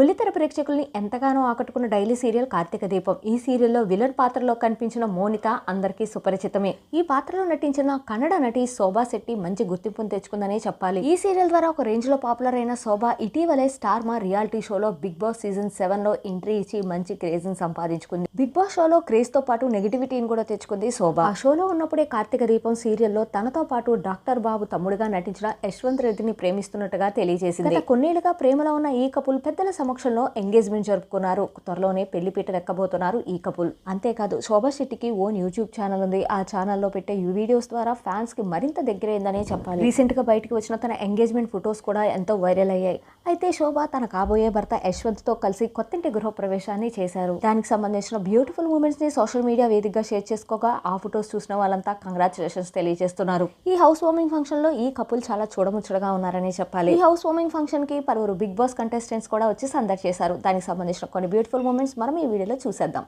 బుల్లితెర ప్రేక్షకుల్ని ఎంతగానో ఆకట్టుకున్న డైలీ సీరియల్ కార్తీక దీపం. ఈ సీరియల్లో విలన్ పాత్రలో కనిపించిన మోనిత అందరికీ సుపరిచితమే. ఈ పాత్రలో నటించిన కన్నడ నటి శోభా శెట్టి మంచి గుర్తింపును తెచ్చుకుందనే చెప్పాలి. ఈ సీరియల్ ద్వారా ఒక రేంజ్లో పాపులర్ అయిన శోభా ఇటీవలే స్టార్ మా రియాలిటీ షోలో బిగ్ బాస్ సీజన్ సెవెన్లో ఎంట్రీ ఇచ్చి మంచి క్రేజ్ని సంపాదించుకుంది. బిగ్ బాస్ షోలో క్రేజ్తో పాటు నెగిటివిటీని కూడా తెచ్చుకుంది శోభా. ఆ షోలో ఉన్నప్పుడే కార్తీక దీపం సీరియల్లో తనతో పాటు డాక్టర్ బాబు తమ్ముడుగా నటించిన యశ్వంత్ రెడ్డిని ప్రేమిస్తున్నట్టుగా తెలియజేసింది. కొన్నేళ్ళుగా ప్రేమలో ఉన్న ఈ కపుల్ పెద్దల సమక్షంలో ఎంగేజ్మెంట్ జరుపుకున్నారు. త్వరలోనే పెళ్ళి పీట ఎక్కబోతున్నారు ఈ కపుల్. అంతేకాదు శోభా శెట్టికి ఓన్ యూట్యూబ్ ఛానల్ ఉంది. ఆ ఛానల్లో పెట్టే ఈ వీడియోస్ ద్వారా ఫ్యాన్స్కి మరింత దగ్గరైందనే చెప్పాలి. రీసెంట్గా బయటకు వచ్చిన తన ఎంగేజ్మెంట్ ఫొటోస్ కూడా ఎంతో వైరల్ అయ్యాయి. అయితే శోభ తన కాబోయే భర్త యశ్వంత్తో కలిసి కొత్తింటి గృహప్రవేశాన్ని చేశారు. దానికి సంబంధించిన బ్యూటిఫుల్ మూమెంట్స్ని సోషల్ మీడియా వేదికగా షేర్ చేసుకోగా ఆ ఫొటోస్ చూసిన వాళ్ళంతా కంగ్రాచులేషన్స్ తెలియజేస్తున్నారు. ఈ హౌస్ వార్మింగ్ ఫంక్షన్లో ఈ కపుల్ చాలా చూడముచ్చటగా ఉన్నారని చెప్పాలి. ఈ హౌస్ వార్మింగ్ ఫంక్షన్కి పలువురు బిగ్ బాస్ కంటెస్టెంట్స్ కూడా వచ్చి సందడి చేశారు. దానికి సంబంధించిన కొన్ని బ్యూటిఫుల్ మూమెంట్స్ మనం ఈ వీడియోలో చూసేద్దాం.